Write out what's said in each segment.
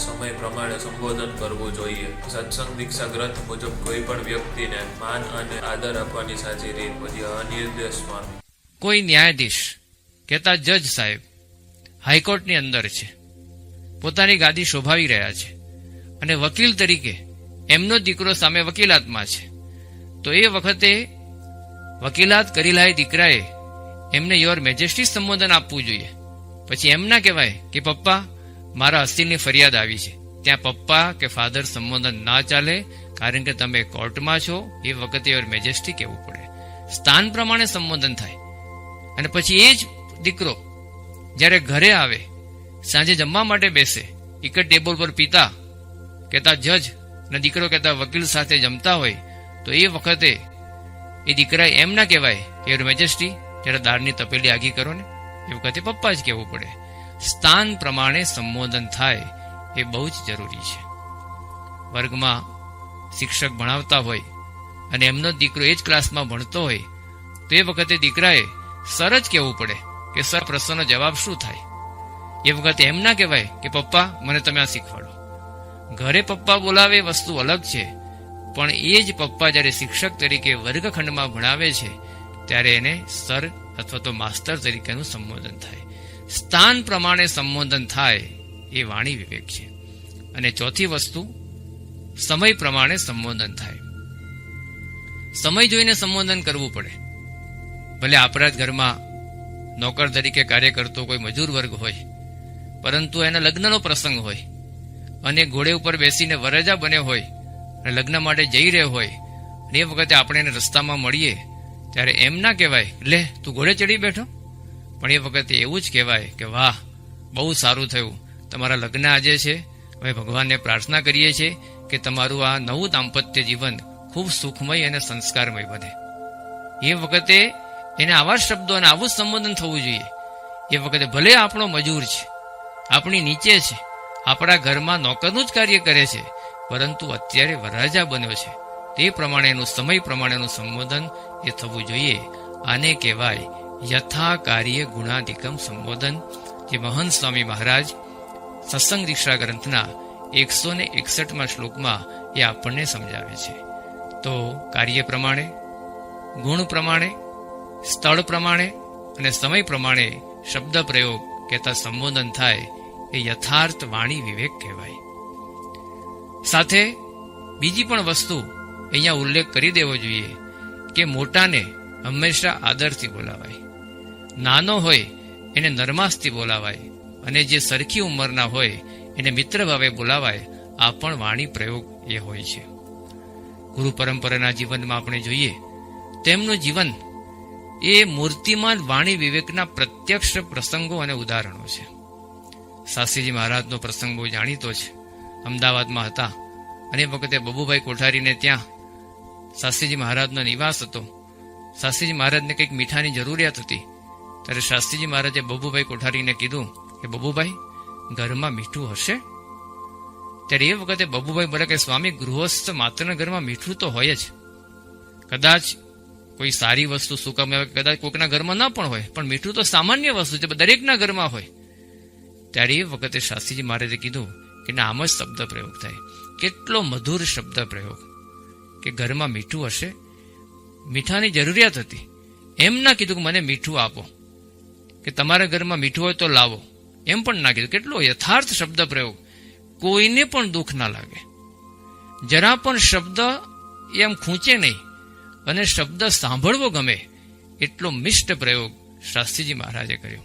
સમય પ્રમાણે સંબોધન કરવું જોઈએ. સત્સંગ દીક્ષા ગ્રંથ મુજબ કોઈ પણ વ્યક્તિને માન અને આદર આપવાની સાચી રીત પછી અનિર્દેશમાં કોઈ ન્યાયાધીશ, કહેતા જજ સાહેબ, હાઈકોર્ટની અંદર છે. પોતાની ગાદી શોભાવી રહ્યા છે. અને વકીલ તરીકે એમનો દીકરો સામે વકીલાતમાં છે. તો એ વખતે વકીલાત કરેલા દીકરાએ એમને યોર મેજેસ્ટી સંબોધન આપવું જોઈએ. પછી એમ ના કહેવાય કે પપ્પા મારા અસ્થિની ફરિયાદ આવી છે. ત્યાં પપ્પા કે ફાધર સંબોધન ના ચાલે, કારણ કે તમે કોર્ટમાં છો, એ વખતે યોર મેજેસ્ટી કહેવું પડે. સ્થાન પ્રમાણે સંબોધન થાય. અને પછી એ જ દીકરો જ્યારે ઘરે આવે, સાંજે જમવા માટે બેસે, એક જ ટેબલ પર પિતા, કહેતા જજ અને દીકરો કહેતા વકીલ સાથે જમતા હોય, તો એ વખતે એ દીકરા એમ ના કહેવાય કે યોર મેજેસ્ટી જ્યારે દાળની તપેલી આગી કરો ને એ વખતે પપ્પા જ કહેવું પડે. સ્થાન પ્રમાણે સંબોધન થાય એ બહુ જ જરૂરી છે. વર્ગમાં શિક્ષક ભણાવતા હોય અને એમનો દીકરો એ જ ક્લાસમાં ભણતો હોય, તો એ વખતે દીકરાએ સર જ કહેવું પડે કે, સર, પ્રશ્નનો જવાબ શું થાય? એ વખતે એમ ના કહેવાય કે, પપ્પા, મને તમે આ શીખવાડો. ઘરે પપ્પા બોલાવે વસ્તુ અલગ છે, પણ એ જ પપ્પા જ્યારે શિક્ષક તરીકે વર્ગખંડમાં ભણાવે છે, ત્યારે એને સર અથવા તો માસ્તર તરીકેનું સંબોધન થાય. સ્થાન પ્રમાણે સંબોધન થાય એ વાણી વિવેક છે. અને ચોથી વસ્તુ, સમય પ્રમાણે સંબોધન થાય. સમય જોઈને સંબોધન કરવું પડે. ભલે આપણા જ ઘરમાં નોકર તરીકે કાર્ય કરતો કોઈ મજૂર વર્ગ હોય, પરંતુ એના લગ્નનો પ્રસંગ હોય, અને ઘોડે ઉપર બેસીને વરજા બન્યો હોય, અને લગ્ન માટે જઈ રહ્યો હોય, અને એ વખતે આપણે એને રસ્તામાં મળીએ, ત્યારે એમ ના કહેવાય, લે, તું ઘોડે ચડી બેઠો. પણ એ વખતે એવું જ કહેવાય કે વાહ, બહુ સારું થયું. તમારા લગ્ન આજે છે. હવે ભગવાનને પ્રાર્થના કરીએ છીએ કે તમારું આ નવું દાંપત્ય જીવન ખૂબ સુખમય અને સંસ્કારમય બને. એ વખતે એને આવા શબ્દો અને આવું સંબોધન થવું જોઈએ. એ વખતે ભલે આપણો મજૂર છે, આપણી નીચે છે, આપણા ઘરમાં નોકરનું જ કાર્ય કરે છે, પરંતુ અત્યારે વરરાજા બન્યો છે. તે પ્રમાણેનું, સમય પ્રમાણેનું સંબોધન એ થવું જોઈએ. આને કહેવાય યથા કાર્ય ગુણાધિકમ સંબોધન જે મહંત સ્વામી મહારાજ સત્સંગ દીક્ષા ગ્રંથના એકસો ને એકસઠમાં શ્લોકમાં એ આપણને સમજાવે છે. તો કાર્ય પ્રમાણે, ગુણ પ્રમાણે, સ્થળ પ્રમાણે અને સમય પ્રમાણે શબ્દ પ્રયોગ કહેતા સંબોધન થાય એ યથાર્થ વાણી વિવેક કહેવાય. સાથે બીજી પણ વસ્તુ અહીંયા ઉલ્લેખ કરી દેવો જોઈએ કે મોટાને હંમેશા આદરથી બોલાવાય. નાનો હોય, એને નરમાસથી બોલાવાય. અને જે સરખી ઉંમરના હોય, એને મિત્ર ભાવે બોલાવાય. આ પણ વાણી પ્રયોગ એ હોય છે. ગુરુ પરંપરાના જીવનમાં આપણે જોઈએ, તેમનું જીવન એ મૂર્તિમાન વાણી વિવેકના પ્રત્યક્ષ પ્રસંગો અને ઉદાહરણો છે. શાસ્ત્રીજી મહારાજનો પ્રસંગ બહુ જાણીતો છે. અમદાવાદમાં હતા. અને વખતે બબુભાઈ કોઠારીને ત્યાં શાસ્ત્રીજી મહારાજનો નિવાસ હતો. શાસ્ત્રીજી મહારાજને કંઈક મીઠાની જરૂરિયાત હતી. ત્યારે શાસ્ત્રીજી મહારાજે બબુભાઈ કોઠારીને કીધું કે, બબુભાઈ, ઘરમાં મીઠું હશે? ત્યારે એ વખતે બબુભાઈ બોલે કે, સ્વામી, ગૃહસ્થ માત્રના ઘરમાં મીઠું તો હોય જ. કદાચ કોઈ સારી વસ્તુ શું કામ આવે, કદાચ કોઈકના ઘરમાં ના પણ હોય, પણ મીઠું તો સામાન્ય વસ્તુ છે, દરેકના ઘરમાં હોય. ત્યારે એ વખતે શાસ્ત્રીજી મહારાજે કીધું કે, ના, આમ જ શબ્દ પ્રયોગ થાય. કેટલો મધુર શબ્દ પ્રયોગ કે ઘરમાં મીઠું હશે. મીઠાની જરૂરિયાત હતી. એમ ના કીધું કે, મને મીઠું આપો. કે તમારા ઘરમાં મીઠું હોય તો લાવો. એમ પણ ના કીધું. કેટલો યથાર્થ શબ્દ પ્રયોગ. કોઈને પણ દુઃખ ના લાગે. જરા પણ શબ્દ એમ ખૂંચે નહીં અને શબ્દ સાંભળવો ગમે એટલો મિષ્ટ પ્રયોગ શાસ્ત્રીજી મહારાજે કર્યો.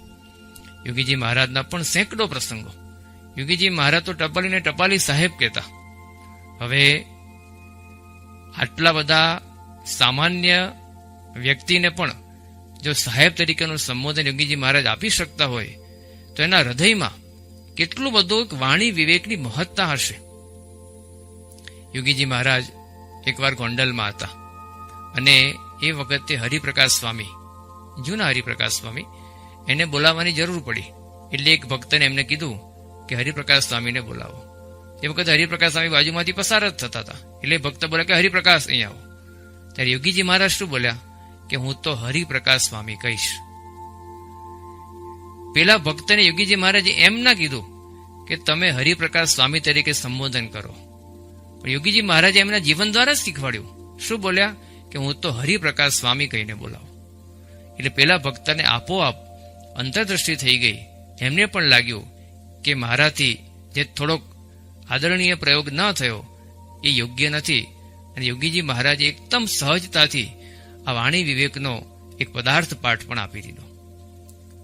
યોગીજી મહારાજના પણ સેંકડો પ્રસંગો. યોગીજી મહારાજ તો ટપાલીને ટપાલી સાહેબ કહેતા. હવે આટલા બધા સામાન્ય વ્યક્તિને પણ જો સાહેબ તરીકેનું સંબોધન યોગીજી મહારાજ આપી શકતા હોય, તો એના હૃદયમાં કેટલું બધું વાણી વિવેકની મહત્તા હશે. યોગીજી મહારાજ એકવાર ગોંડલમાં હતા અને એ વખતે હરિપ્રકાશ સ્વામી, જૂના હરિપ્રકાશ સ્વામી, એને બોલાવવાની જરૂર પડી. એટલે એક ભક્તને એમને કીધું કે હરિપ્રકાશ સ્વામીને બોલાવો. એ વખતે હરિપ્રકાશ સ્વામી બાજુમાંથી પસાર જ થતા હતા. એટલે ભક્ત બોલ્યા કે હરિપ્રકાશ, અહીં આવો. ત્યારે યોગીજી મહારાજ શું બોલ્યા? કે હું તો હરિપ્રકાશ સ્વામી કહીશ. પેલા ભક્તને યોગીજી મહારાજે એમ ના કીધું કે તમે હરિપ્રકાશ સ્વામી તરીકે સંબોધન કરો. પણ યોગીજી મહારાજે એમના જીવન દ્વારા જ શીખવાડ્યું. શું બોલ્યા? કે હું તો હરિપ્રકાશ સ્વામી કહીને બોલાવું. એટલે પેલા ભક્તને આપોઆપ અંતરદ્રષ્ટિ થઈ ગઈ. એમને પણ લાગ્યું કે મારાથી જે થોડોક આદરણીય પ્રયોગ ન થયો, એ યોગ્ય નથી. અને યોગીજી મહારાજે એકદમ સહજતાથી આ વાણી વિવેકનો એક પદાર્થ પાઠ પણ આપી દીધો.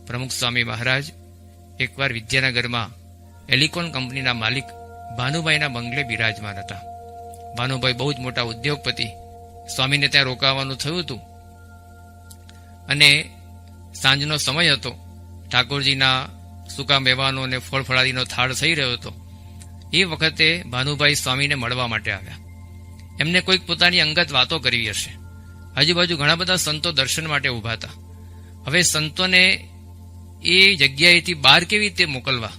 પ્રમુખ સ્વામી મહારાજ એકવાર વિદ્યાનગરમાં એલિકોન કંપનીના માલિક ભાનુભાઈના બંગલે બિરાજમાન હતા. ભાનુભાઈ બહુ જ મોટા ઉદ્યોગપતિ, સ્વામીને ત્યાં રોકાવાનું થયું હતું. અને સાંજનો સમય હતો, ઠાકોરજીના સૂકા મેવાનો અને ફળફળાદીનો થાળ થઈ રહ્યો હતો. એ વખતે ભાનુભાઈ સ્વામીને મળવા માટે આવ્યા. એમને કોઈક પોતાની અંગત વાતો કરવી હશે. આજુબાજુ ઘણા બધા સંતો દર્શન માટે ઊભા હતા. હવે સંતોને એ જગ્યાએથી બહાર કેવી રીતે મોકલવા?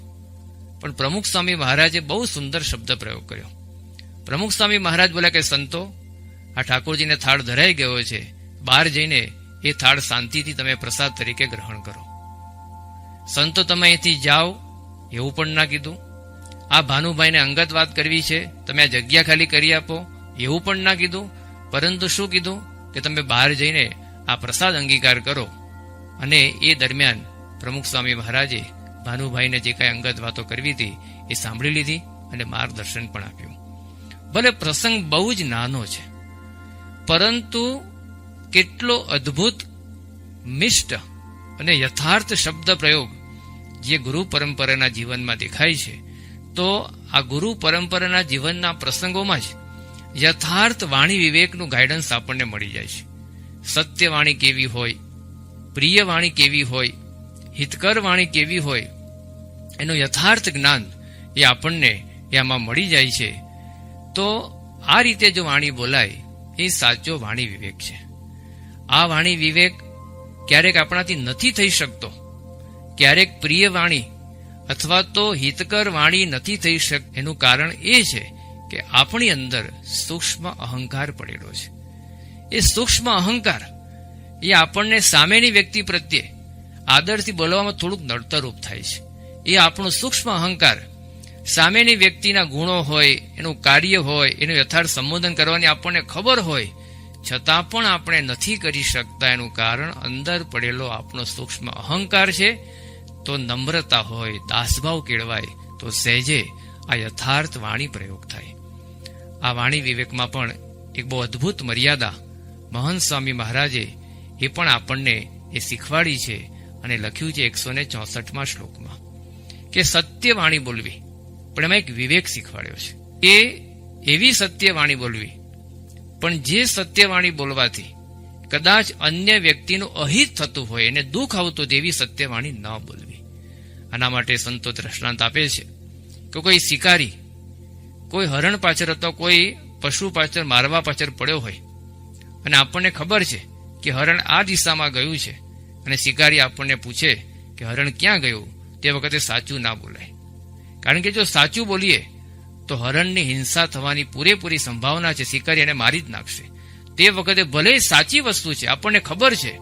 પણ પ્રમુખ સ્વામી મહારાજે બહુ સુંદર શબ્દ પ્રયોગ કર્યો. પ્રમુખ સ્વામી મહારાજ બોલ્યા કે, સંતો, આ ઠાકોરજીને થાળ ધરાઈ ગયો છે. બહાર જઈને એ થાળ શાંતિથી તમે પ્રસાદ તરીકે ગ્રહણ કરો. સંતો, તમે અહીંથી જાઓ. એવું પણ ના કીધું. આ ભાનુભાઈને અંગત વાત કરવી છે. તમે આ જગ્યા ખાલી કરી આપો. એવું પણ ના કીધું. પરંતુ શું કીધું? કે તમે બહાર જઈને આ પ્રસાદ અંગીકાર કરો. અને એ દરમિયાન પ્રમુખ સ્વામી મહારાજે ભાનુભાઈને જે કાંઈ અંગત વાતો કરવી હતી, એ સાંભળી લીધી અને માર્ગદર્શન પણ આપ્યું. ભલે પ્રસંગ બહુ જ નાનો છે, પરંતુ કેટલો અદ્ભુત, મિષ્ટ અને યથાર્થ શબ્દ પ્રયોગ જે ગુરુ પરંપરાના જીવનમાં દેખાય છે, તો આ ગુરુ પરંપરાના જીવનના પ્રસંગોમાં જ યથાર્થ વાણી વિવેકનું ગાઈડન્સ આપણને મળી જાય છે. સત્ય વાણી કેવી હોય પ્રિય વાણી કેવી હોય હિતકર વાણી કેવી હોય, એનું યથાર્થ જ્ઞાન એ આપણને એમાં મળી જાય છે. તો આ રીતે જો વાણી બોલાય, એ સાચો વાણી વિવેક છે. આ વાણી વિવેક ક્યારેક આપણાથી નથી થઈ શકતો. ક્યારેક પ્રિય વાણી અથવા તો હિતકર વાણી નથી થઈ શક, એનું કારણ એ છે કે આપણી અંદર સૂક્ષ્મ અહંકાર પડેલો છે. એ સૂક્ષ્મ અહંકાર એ આપણને સામેની વ્યક્તિ પ્રત્યે આદરથી બોલવામાં થોડુંક નડતરરૂપ થાય છે. એ આપણો સૂક્ષ્મ અહંકાર સામેની વ્યક્તિના ગુણો હોય, એનું કાર્ય હોય, એનું યથાર્થ સંબોધન કરવાની આપણને ખબર હોય, છતાં પણ આપણે નથી કરી શકતા એનું કારણ અંદર પડેલો આપણો સૂક્ષ્મ અહંકાર છે. તો નમ્રતા હોય, દાસભાવ કેળવાય, તો સહેજે આ યથાર્થ વાણી પ્રયોગ થાય. આ વાણી વિવેકમાં પણ એક બહુ અદ્ભુત મર્યાદા મહંત સ્વામી મહારાજે એ પણ આપણને એ શીખવાડી છે અને લખ્યું છે એકસો ને ચોસઠમાં શ્લોકમાં કે સત્ય વાણી બોલવી. પણ એમાં એક વિવેક શીખવાડ્યો છે. એ એવી સત્ય વાણી બોલવી. પણ જે સત્યવાણી બોલવાથી કદાચ અન્ય વ્યક્તિનું અહિત થતું હોય એને દુઃખ આવતું તેવી સત્યવાણી ન બોલવી. આના માટે સંતો દ્રષ્ટાંત આપે છે કે કોઈ શિકારી કોઈ હરણ પાછળ અથવા કોઈ પશુ પાછળ મારવા પાછળ પડ્યો હોય. અને આપણને ખબર છે કે હરણ આ દિશામાં ગયું છે. અને શિકારી આપણને પૂછે કે હરણ ક્યાં ગયું? તે વખતે સાચું ના બોલાય. કારણ કે જો સાચું બોલીએ, તો હરણની હિંસા થવાની પૂરેપૂરી સંભાવના છે. શિકારી એને મારી જ નાખશે. તે વખતે ભલે સાચી વસ્તુ છે, આપણને ખબર છે.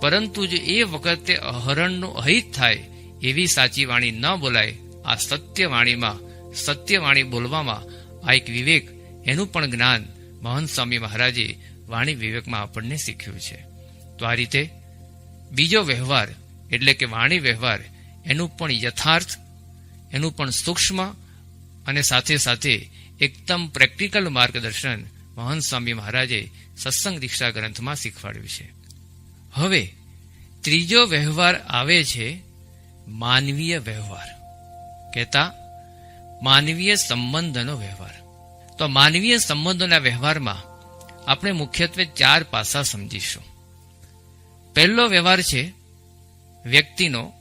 પરંતુ જો એ વખતે હરણનું અહિત થાય, એવી સાચી વાણી ન બોલાય, આ સત્ય વાણીમાં સત્ય વાણી બોલવામાં આ એક વિવેક, એનું પણ જ્ઞાન મહંત સ્વામી મહારાજે વાણી વિવેકમાં આપણને શીખ્યું છે. તો આ રીતે બીજો વ્યવહાર, એટલે કે વાણી વ્યવહાર, એનું પણ યથાર્થ, એનું પણ સૂક્ષ્મ અને સાથે સાથે એકદમ પ્રેક્ટિકલ માર્ગદર્શન મહંત સ્વામી મહારાજે સત્સંગ દીક્ષા ગ્રંથમાં શીખવાડ્યું છે. હવે ત્રીજો વ્યવહાર આવે છે માનવીય વ્યવહાર. કહેતા માનવીય સંબંધનો વ્યવહાર. તો માનવીય સંબંધોના વ્યવહારમાં આપણે મુખ્યત્વે ચાર પાસા સમજીશું. પહેલો વ્યવહાર છે વ્યક્તિનો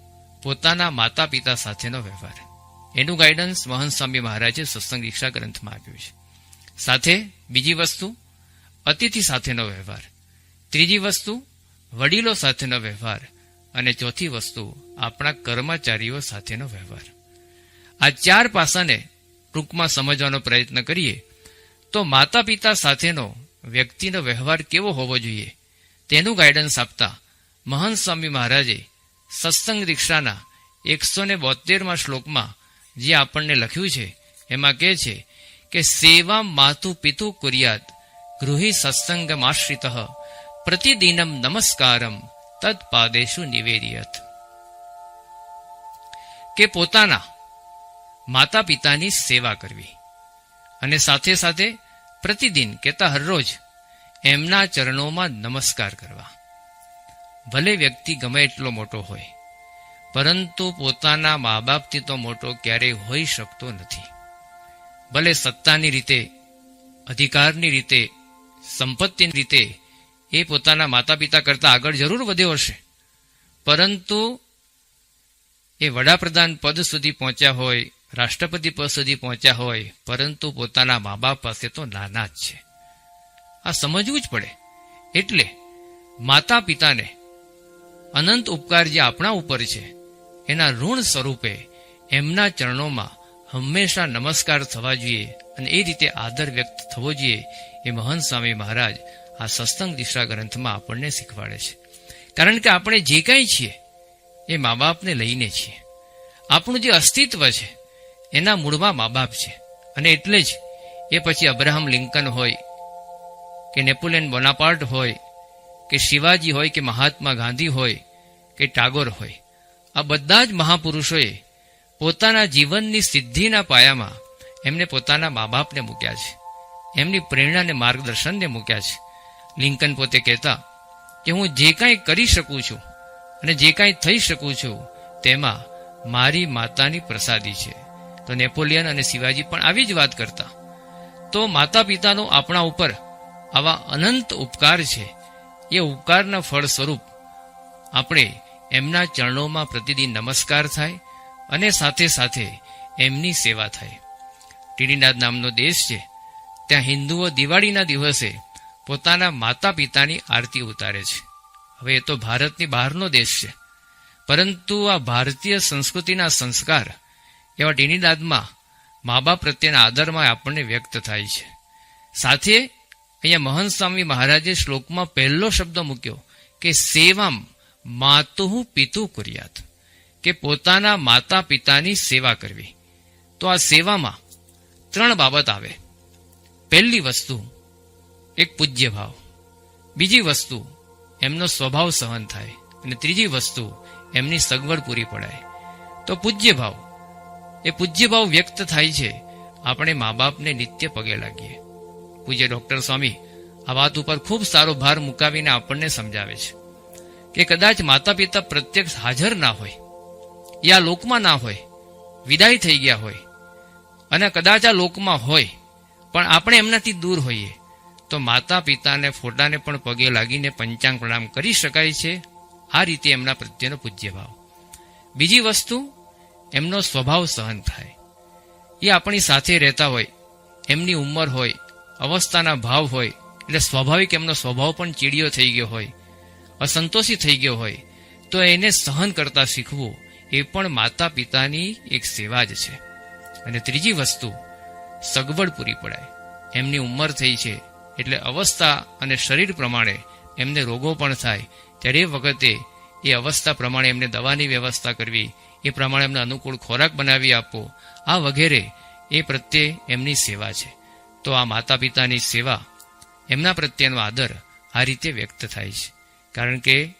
પોતાના માતા પિતા સાથેનો વ્યવહાર. એનું ગાઈડન્સ મહંત સ્વામી મહારાજે સત્સંગ દીક્ષા ગ્રંથમાં આપ્યું છે. સાથે બીજી વસ્તુ, અતિથિ સાથેનો વ્યવહાર. ત્રીજી વસ્તુ, વડીલો સાથેનો વ્યવહાર. અને ચોથી વસ્તુ, આપણા કર્મચારીઓ સાથેનો વ્યવહાર. આ ચાર પાસાને ટૂંકમાં સમજવાનો પ્રયત્ન કરીએ, તો માતા પિતા સાથેનો વ્યક્તિનો વ્યવહાર કેવો હોવો જોઈએ તેનું ગાઈડન્સ આપતા મહંત સ્વામી મહારાજે સત્સંગ દીક્ષાના એકસો ને બોતેરમાં શ્લોકમાં જે આપણને લખ્યું છે, એમાં કહે છે કે સેવા માતુ પિતુ કુર્યાત ગૃહી સત્સંગમાશ્રિત પ્રતિદિનમ નમસ્કારમ તત્પાદેશુ નિવેદિયત. કે પોતાના માતા પિતાની સેવા કરવી. અને સાથે સાથે પ્રતિદિન કહેતા હરરોજ એમના ચરણોમાં નમસ્કાર કરવા. ભલે વ્યક્તિ ગમે એટલો મોટો હોય, પરંતુ પોતાના મા બાપથી તો મોટો ક્યારેય હોઈ શકતો નથી. ભલે સત્તાની રીતે, અધિકારની રીતે, સંપત્તિની રીતે એ પોતાના માતા પિતા કરતા આગળ જરૂર વધ્યો હશે. પરંતુ એ વડાપ્રધાન પદ સુધી પહોંચ્યા હોય રાષ્ટ્રપતિ પદ સુધી પહોંચ્યા હોય, પરંતુ પોતાના મા બાપ પાસે તો નાના જ છે. આ સમજવું જ પડે. એટલે માતા પિતાને અનંત ઉપકાર જે આપણા ઉપર છે, એના ઋણ સ્વરૂપે એમના ચરણોમાં હંમેશા નમસ્કાર થવા જોઈએ અને એ રીતે આદર વ્યક્ત થવો જોઈએ એ મહંત સ્વામી મહારાજ આ સત્સંગ દિશા ગ્રંથમાં આપણને શીખવાડે છે. કારણ કે આપણે જે કાંઈ છીએ, એ મા બાપને લઈને છીએ. આપણું જે અસ્તિત્વ છે એના મૂળમાં મા બાપ છે. અને એટલે જ એ પછી અબ્રાહમ લિંકન હોય, કે નેપોલિયન બોનાપાર્ટ હોય, કે શિવાજી હોય, કે મહાત્મા ગાંધી હોય, કે ટાગોર હોય. આ બધા જ મહાપુરુષોએ પોતાના જીવનની સિદ્ધિના પાયામાં એમને પોતાના મા બાપને મૂક્યા છે. એમની પ્રેરણાને માર્ગદર્શનને મૂક્યા છે. લિંકન પોતે કહેતા કે હું જે કાંઈ કરી શકું છું અને જે કાંઈ થઈ શકું છું, તેમાં મારી માતાની પ્રસાદી છે. તો નેપોલિયન અને શિવાજી પણ આવી જ વાત કરતા. તો માતા પિતાનો આપણા ઉપર આવા અનંત ઉપકાર છે. એ ઉપકારના ફળ સ્વરૂપ આપણે એમના ચરણોમાં પ્રતિદિન નમસ્કાર થાય અને સાથે સાથે એમની સેવા થાય. ટીડીનાથ નામનો દેશ છે. ત્યાં હિન્દુઓ દિવાળીના દિવસે પોતાના માતા પિતાની આરતી ઉતારે છે. હવે એ તો ભારતની બહારનો દેશ છે. પરંતુ આ ભારતીય સંસ્કૃતિના સંસ્કાર એવા ટીણીદાદમાં મા બાપ પ્રત્યેના આદરમાં આપણને વ્યક્ત થાય છે. સાથે અહીંયા મહંત સ્વામી મહારાજે શ્લોકમાં પહેલો શબ્દ મૂક્યો કે સેવામ માતુ પિતુ કુર્યાત, કે પોતાના માતા પિતાની સેવા કરવી. તો આ સેવામાં ત્રણ બાબત આવે. પહેલી વસ્તુ, એક પૂજ્ય ભાવ. બીજી વસ્તુ, એમનો સ્વભાવ સહન થાય. અને ત્રીજી વસ્તુ, એમની સગવડ પૂરી પડાય. તો પૂજ્ય ભાવ. એ પૂજ્યભાવ વ્યક્ત થાય છે. આપણે મા બાપને નિત્ય પગે લાગીએ. પૂજ્ય ડોક્ટર સ્વામી, આ વાત ઉપર ખૂબ સારો ભાર મુકાવીને આપણને સમજાવે છે કે કદાચ માતા પિતા પ્રત્યક્ષ હાજર ના હોય, યા લોકમાં ના હોય, વિદાય થઈ ગયા હોય, અને કદાચ આ લોકમાં હોય, પણ આપણે એમનાથી દૂર હોઈએ, તો માતા પિતાને ફોટાને પણ પગે લાગીને પંચાંગ પ્રણામ કરી શકાય છે. આ રીતે એમના પ્રત્યેનો પૂજ્ય ભાવ બીજી વસ્તુ એમનો સ્વભાવ સહન થાય. એ આપણી સાથે રહેતા હોય, એમની ઉંમર હોય, અવસ્થાના ભાવ હોય, એટલે સ્વાભાવિક એમનો સ્વભાવ પણ ચીડિયો થઈ ગયો હોય, અસંતોષી થઈ ગયો હોય, તો એને સહન કરતા શીખવું એ પણ માતા પિતાની એક સેવા જ છે. અને ત્રીજી વસ્તુ, સગવડ પૂરી પડાય. એમની ઉંમર થઈ છે, એટલે અવસ્થા અને શરીર પ્રમાણે એમને રોગો પણ થાય. ત્યારે એ વખતે એ અવસ્થા પ્રમાણે એમને દવાની વ્યવસ્થા કરવી એ પ્રમાણે એમને અનુકૂળ ખોરાક બનાવી આપવો આ વગેરે એ પ્રત્યે એમની સેવા છે. તો આ માતા પિતાની સેવા, એમના પ્રત્યેનો આદર આ રીતે વ્યક્ત થાય છે. કારણ કે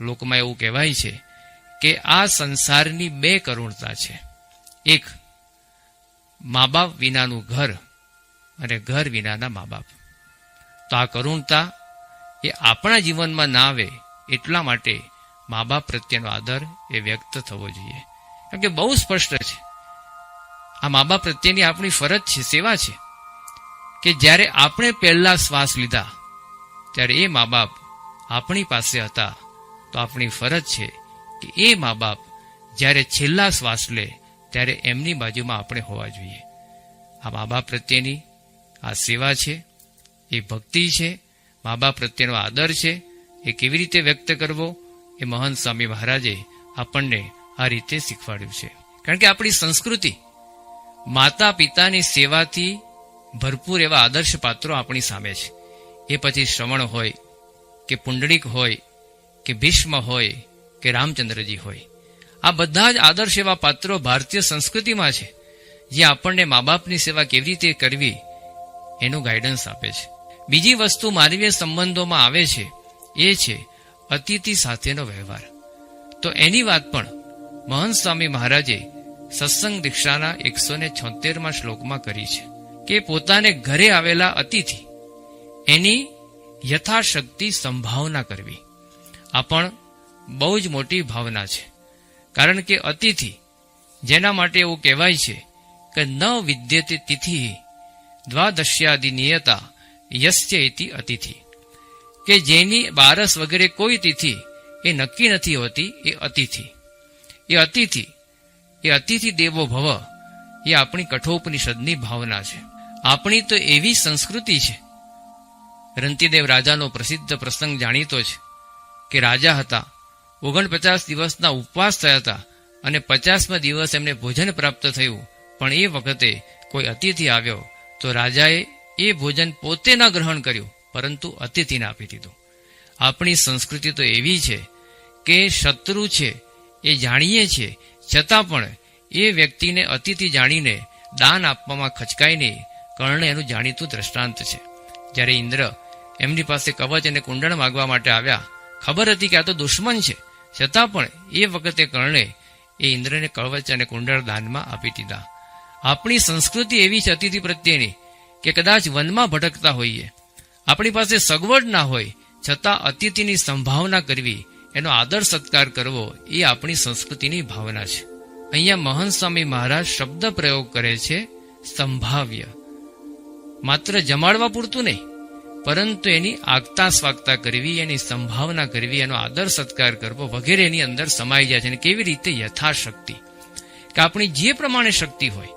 લોકમાં એવું કહેવાય છે કે આ સંસારની બે કરુણતા છે. એક મા બાપ વિનાનું ઘર અને ઘર વિનાના મા બાપ તો આ કરુણતા એ આપણા જીવનમાં ના આવે એટલા માટે મા બાપ પ્રત્યેનો આદર એ વ્યક્ત થવો જોઈએ. કારણ કે બહુ સ્પષ્ટ છે. આ મા બાપ પ્રત્યેની આપણી ફરજ છે, સેવા છે કે જ્યારે આપણે પહેલા શ્વાસ લીધા, ત્યારે એ મા બાપ આપણી પાસે હતા. તો આપણી ફરજ છે કે એ મા બાપ જ્યારે છેલ્લા શ્વાસ લે, ત્યારે એમની બાજુમાં આપણે હોવા જોઈએ. આ મા બાપ પ્રત્યેની આ સેવા છે, એ ભક્તિ છે મા બાપ પ્રત્યેનો આદર છે, એ કેવી રીતે વ્યક્ત કરવો એ મહંત સ્વામી મહારાજે આપણને આ રીતે શીખવાડ્યું છે. કારણ કે આપણી સંસ્કૃતિ માતા પિતાની સેવાથી ભરપૂર એવા આદર્શ પાત્રો આપણી સામે છે. એ પછી શ્રવણ હોય, કે પુંડળીક હોય, કે ભીષ્મ હોય, કે રામચંદ્રજી હોય. આ બધા જ આદર્શ એવા પાત્રો ભારતીય સંસ્કૃતિમાં છે. જે આપણને મા બાપની સેવા કેવી રીતે કરવી, એનું ગાઈડન્સ આપે છે. બીજી વસ્તુ માનવીય સંબંધોમાં આવે છે, એ છે અતિથિ સાથેનો વ્યવહાર. તો એની વાત પણ મહંત સ્વામી મહારાજે સત્સંગ દીક્ષાના એકસો ને છોતેરમાં શ્લોકમાં કરી છે કે પોતાને ઘરે આવેલા અતિથિ એની યથાશક્તિ સંભાવના કરવી. આ પણ બહુ જ મોટી ભાવના છે. કારણ કે અતિથિ જેના માટે એવું કહેવાય છે કે ન વિદ્યતે તિથિ દ્વાદશ્યાદિ નિયતા યસ્ય અતિથિ. કે જેની બારસ વગેરે કોઈ તિથિ એ નક્કી નથી હોતી, એ અતિથિ. એ અતિથિ એ અતિથિ દેવો ભવ, એ આપણી કઠોપનિષદની ભાવના છે. આપણી તો એવી સંસ્કૃતિ છે. રંતીદેવ રાજાનો પ્રસિદ્ધ પ્રસંગ જાણીતો છે કે રાજા હતા, ઓગણપચાસ દિવસના ઉપવાસ થયા હતા અને પચાસમાં દિવસ એમને ભોજન પ્રાપ્ત થયું. પણ એ વખતે કોઈ અતિથિ આવ્યો તો રાજાએ એ ભોજન પોતે ન ગ્રહણ કર્યું. પરંતુ અતિથિને આપી દીધું. આપણી સંસ્કૃતિ તો એવી છે કે શત્રુ છે એ જાણીએ છીએ, છતાં પણ એ વ્યક્તિને અતિથિ જાણીને દાન આપવામાં ખચકાય નહીં, કર્ણ એનું જાણીતું દ્રષ્ટાંત છે. જ્યારે ઇન્દ્ર એમની પાસે કવચ અને કુંડળ માગવા માટે આવ્યા, ખબર હતી કે આ તો દુશ્મન છે. છતાં પણ એ વખતે કર્ણે એ ઇન્દ્રને કવચ અને કુંડળ દાનમાં આપી દીધા. આપણી સંસ્કૃતિ એવી છે અતિથિ પ્રત્યેની કે કદાચ વનમાં ભટકતા હોઈએ. આપણી પાસે સગવડ ના હોય, છતાં અતિથિની સંભાવના કરવી, એનો આદર સત્કાર કરવો એ આપણી સંસ્કૃતિની ભાવના છે. અહીંયા મહંત સ્વામી મહારાજ શબ્દ પ્રયોગ કરે છે, સંભાવ્ય. માત્ર જમાડવા પૂરતું નહીં, પરંતુ એની આગતા સ્વાગતા કરવી, એની સંભાવના કરવી, એનો આદર સત્કાર કરવો વગેરે એની અંદર સમાઈ જાય છે અને કેવી રીતે યથાશક્તિ. કે આપણી જે પ્રમાણે શક્તિ હોય,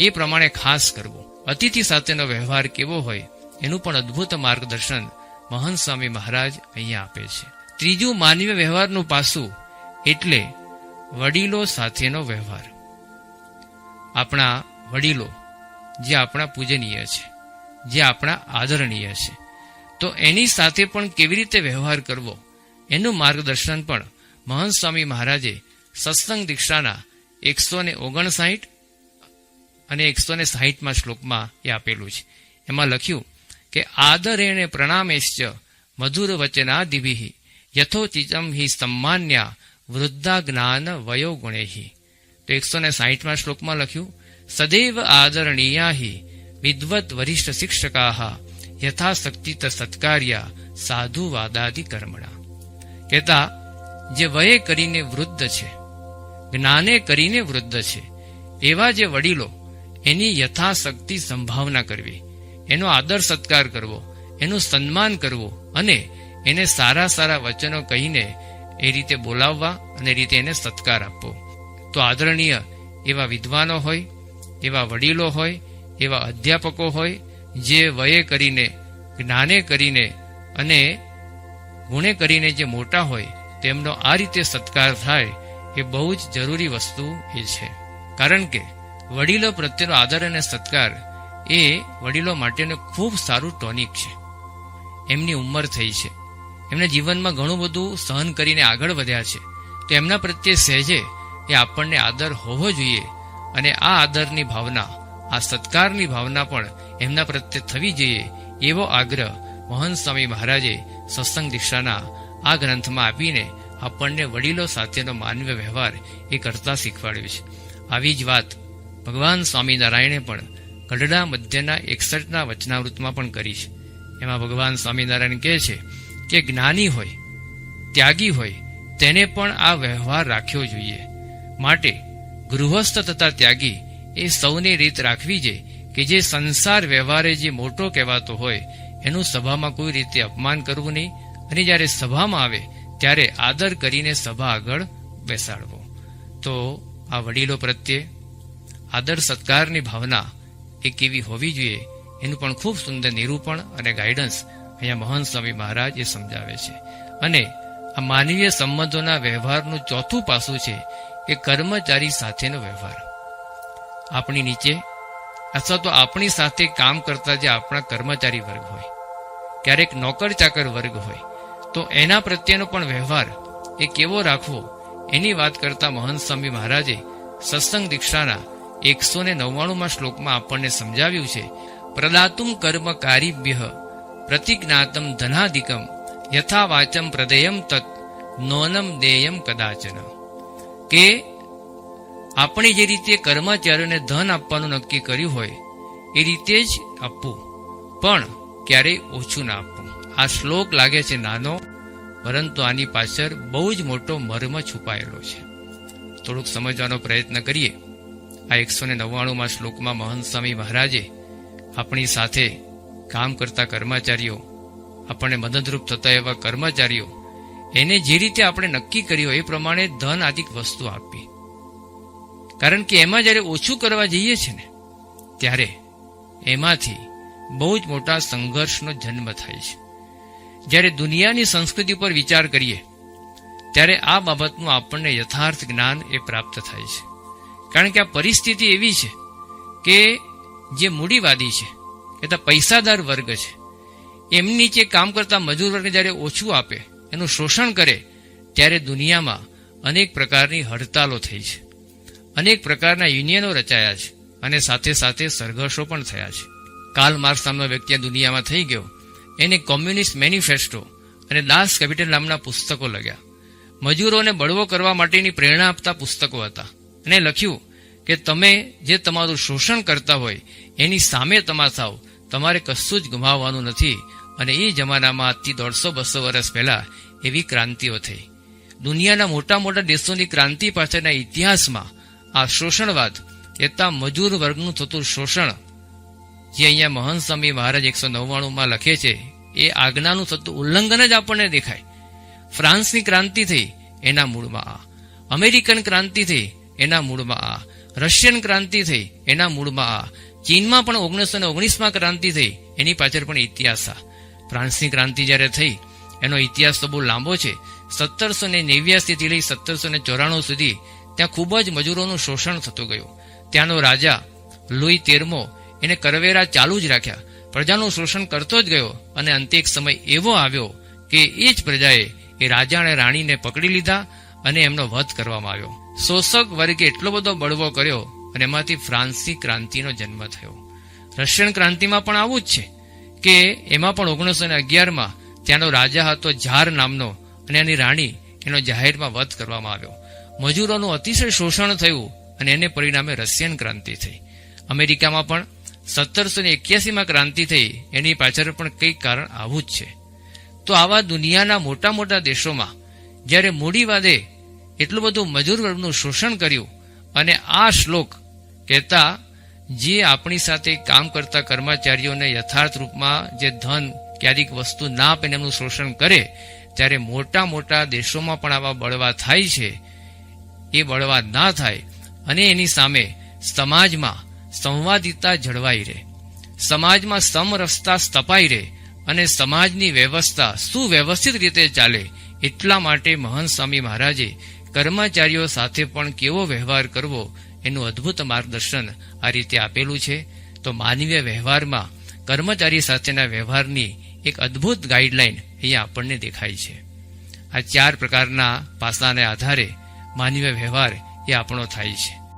એ પ્રમાણે ખાસ કરવો. અતિથિ સાથેનો વ્યવહાર કેવો હોય એનું પણ અદ્ભુત માર્ગદર્શન મહંત સ્વામી મહારાજ અહીંયા આપે છે. ત્રીજું માનવીય વ્યવહારનું પાસું એટલે વડીલો સાથેનો વ્યવહાર. આપણા વડીલો જે આપણા પૂજનીય છે, જે આપણા આદરણીય છે, તો એની સાથે પણ કેવી રીતે વ્યવહાર કરવો એનું માર્ગદર્શન પણ મહંત સ્વામી મહારાજે સત્સંગ દીક્ષાના એકસો ને ઓગણસાઠ અને એકસો ને સાહીઠમાં શ્લોકમાં એ આપેલું છે. એમાં લખ્યું કે આદરેણે પ્રણામેશ્ચ મધુર વચનાદિભિ યથોચિતમ હિ સમ્માન્યા વૃદ્ધા જ્ઞાન વયો ગુણેહી તો એકસો ને સાહીઠમાં શ્લોકમાં લખ્યું, સદૈવ આદરણીયા હિ વિદ્વત વરિષ્ઠ શિક્ષકા યથાશક્તિ સત્કાર્યા સાધુ વાદાદિ કર્મણા કહેતા, જે વયે કરીને વૃદ્ધ છે, જ્ઞાને કરીને વૃદ્ધ છે, એવા જે વડીલો, એની યથાશક્તિ સંભાવના કરવી. એનો આદર સત્કાર કરવો, એનું સન્માન કરવું અને એને સારા સારા વચનો કહીને એ રીતે બોલાવવા અને રીતે એને સત્કાર આપવો. તો આદરણીય એવા વિદ્વાનો હોય, એવા વડીલો હોય, એવા અધ્યાપકો હોય, જે વયે કરીને, જ્ઞાને કરીને અને ગુણે કરીને જે મોટા હોય, તેમનો આ રીતે સત્કાર થાય એ બહુ જ જરૂરી વસ્તુ એ છે. કારણ કે વડીલો પ્રત્યેનો આદર અને સત્કાર એ વડીલો માટેનું ખૂબ સારું ટોનિક છે. એમની ઉંમર થઈ છે. એમને જીવનમાં ઘણું બધું સહન કરીને આગળ વધ્યા છે. તો એમના પ્રત્યે સહેજે એ આપણને આદર હોવો જોઈએ અને આ આદરની ભાવના, આ સત્કારની ભાવના પણ એમના પ્રત્યે થવી જોઈએ એવો આગ્રહ મહંત સ્વામી મહારાજે સત્સંગ દીક્ષાના આ ગ્રંથમાં આપીને આપણને વડીલો સાથેનો માનવીય વ્યવહાર એ કરતા શીખવાડ્યું છે. આવી જ વાત ભગવાન સ્વામિનારાયણે પણ ગઢડા મધ્યના એકસઠના વચનાવૃતમાં પણ કરી છે એમાં ભગવાન સ્વામિનારાયણ કહે છે કે જ્ઞાની હોય, ત્યાગી હોય, તેને પણ આ વ્યવહાર રાખ્યો જોઈએ. માટે ગૃહસ્થ તથા ત્યાગી એ સૌની રીત રાખવી છે કે જે સંસાર વ્યવહારે જે મોટો કહેવાતો હોય, એનું સભામાં કોઈ રીતે અપમાન કરવું નહીં અને જ્યારે સભામાં આવે, ત્યારે આદર કરીને સભા આગળ બેસાડવો. તો આ વડીલો પ્રત્યે આદર સત્કારની ભાવના એ કેવી હોવી જોઈએ, એનું પણ ખૂબ સુંદર નિરૂપણ અને ગાઈડન્સ અહીંયા મહંત સ્વામી મહારાજ એ સમજાવે છે. અને આ માનવીય સંબંધોના વ્યવહારનું ચોથું પાસું છે કે કર્મચારી સાથેનો વ્યવહાર. આપણી નીચે અથવા તો આપણી સાથે કામ કરતા જે આપણા કર્મચારી વર્ગ હોય, ક્યારેક નોકર ચાકર વર્ગ હોય, તો એના પ્રત્યેનો પણ વ્યવહાર એ કેવો રાખવો એની વાત કરતા મહંત સ્વામી મહારાજે સત્સંગ દીક્ષાના એકસો ને નવ્વાણુંમાં શ્લોકમાં આપણને સમજાવ્યું છે, પ્રદાતુમ કર્મ કારિભ્ય પ્રતિજ્ઞાતમ ધનાધિકમ, યથાવાચમ પ્રદેયમ તત, નોનમ દેયમ કદાચન. કે આપણે જે રીતે કર્મચારીઓને ધન આપવાનું નક્કી કર્યું હોય, એ રીતે જ આપવું. પણ ક્યારેય ઓછું ના આપવું. આ શ્લોક લાગે છે નાનો, પરંતુ આની પાછળ બહુ જ મોટો મર્મ છુપાયેલો છે. થોડુંક સમજવાનો પ્રયત્ન કરીએ. આ એકસો ને નવ્વાણુંમાં શ્લોકમાં મહંત સ્વામી મહારાજે આપણી સાથે કામ કરતા કર્મચારીઓ, આપણને મદદરૂપ થતા એવા કર્મચારીઓ, એને જે રીતે આપણે નક્કી કર્યું એ પ્રમાણે ધન આદિક વસ્તુ આપવી. કારણ કે એમાં જ્યારે ઓછું કરવા જઈએ છે ને, ત્યારે એમાંથી બહુ જ મોટા સંઘર્ષનો જન્મ થાય છે. જ્યારે દુનિયાની સંસ્કૃતિ પર વિચાર કરીએ, ત્યારે આ બાબતનું આપણને યથાર્થ જ્ઞાન એ પ્રાપ્ત થાય છે. કારણ કે આ પરિસ્થિતિ એવી છે કે જે મૂડીવાદી છે એ તો પૈસાદાર વર્ગ છે, એમની નીચે કામ કરતા મજૂર વર્ગ જ્યારે ઓછું આપે, એનું શોષણ કરે, ત્યારે દુનિયામાં અનેક પ્રકારની હડતાલો થઈ છે. અનેક પ્રકારના યુનિયનો રચાયા છે અને સાથે સાથે સંઘર્ષો પણ થયા છે. કાલ માર્ક્સ નામનો વ્યક્તિ દુનિયામાં થઈ ગયો. એને કોમ્યુનિસ્ટ મેનિફેસ્ટો અને દાસ કેપિટલ નામના પુસ્તકો લગ્યા. મજૂરોને બળવો કરવા માટેની પ્રેરણા આપતા પુસ્તકો હતા. અને લખ્યું કે તમે જે તમારું શોષણ કરતા હોય, એની સામે તમા તમારે કશું જ ગુમાવવાનું નથી. અને એ જમાનામાં આજથી દોઢસો બસો વર્ષ પહેલા એવી ક્રાંતિઓ થઈ. દુનિયાના મોટા મોટા દેશોની ક્રાંતિ પાછળના ઇતિહાસમાં આ શોષણવાદ, એતા મજૂર વર્ગનું થતું શોષણ, જે અહીંયા મહંત સ્વામી મહારાજ એકસો નવ્વાણુંમાં લખે છે, એ આજ્ઞાનું થતું ઉલ્લંઘન જ આપણને દેખાય. ફ્રાન્સની ક્રાંતિ થઈ એના મૂળમાં આ. અમેરિકન ક્રાંતિ થઈ એના મૂળમાં આ. રશિયન ક્રાંતિ થઈ, એના મૂળમાં આ. ચીનમાં પણ ઓગણીસો ને ઓગણીસમાં ક્રાંતિ થઈ, એની પાછળ પણ ઇતિહાસ આ. ફ્રાન્સની ક્રાંતિ જ્યારે થઈ, એનો ઇતિહાસ તો બહુ લાંબો છે. સત્તરસો ને નેવ્યાસી લઈ સત્તરસો ને ચોરાણું સુધી ત્યાં ખૂબ જ મજૂરોનું શોષણ થતું ગયું. ત્યાંનો રાજા લુઈ તેરમો એને કરવેરા ચાલુ જ રાખ્યા. પ્રજાનું શોષણ કરતો જ ગયો અને અંતે એક સમય એવો આવ્યો કે એ જ પ્રજાએ એ રાજા અને રાણીને પકડી લીધા અને એમનો વધ કરવામાં આવ્યો. શોષક વર્ગે એટલો બધો બળવો કર્યો અને એમાંથી ફ્રાન્સી ક્રાંતિનો જન્મ થયો. રશિયન ક્રાંતિમાં પણ આવું જ છે કે એમાં પણ ઓગણીસો ને અગિયારમાં ત્યાંનો રાજા હતો ઝાર નામનો અને એની રાણી એનો જાહેરમાં વધ કરવામાં આવ્યો. મજૂરોનું અતિશય શોષણ થયું અને એને પરિણામે રશિયન ક્રાંતિ થઈ. અમેરિકામાં પણ સત્તરસો એક્યાસીમાં ક્રાંતિ થઈ, એની પાછળ પણ કંઈક કારણ આવું જ છે. તો આવા દુનિયાના મોટા મોટા દેશોમાં જ્યારે મૂડીવાદે એટલું બધું મજૂર વર્ગનું શોષણ કર્યું અને આ શ્લોક કહેતા જે આપણી સાથે કામ કરતા કર્મચારીઓને યથાર્થ રૂપમાં જે ધન, ક્યારેક વસ્તુ ના આપીને એમનું શોષણ કરે, ત્યારે મોટા મોટા દેશોમાં પણ આવા બળવા થાય છે. એ બળવા ના થાય અને એની સામે સમાજમાં સંવાદિતા જળવાઈ રહે. સમાજમાં સમરસતા સ્થપાઈ રહે અને સમાજની વ્યવસ્થા સુવ્યવસ્થિત રીતે ચાલે એટલા માટે મહંત સ્વામી મહારાજે કર્મચારીઓ સાથે પણ કેવો વ્યવહાર કરવો એનું અદ્ભુત માર્ગદર્શન આ રીતે આપેલું છે. તો માનવીય વ્યવહારમાં કર્મચારી સાથેના વ્યવહારની એક અદ્ભુત ગાઈડલાઈન અહીંયા આપણને દેખાય છે. આ ચાર પ્રકારના પાસાને આધારે માનવીય વ્યવહાર એ આપણો થાય છે.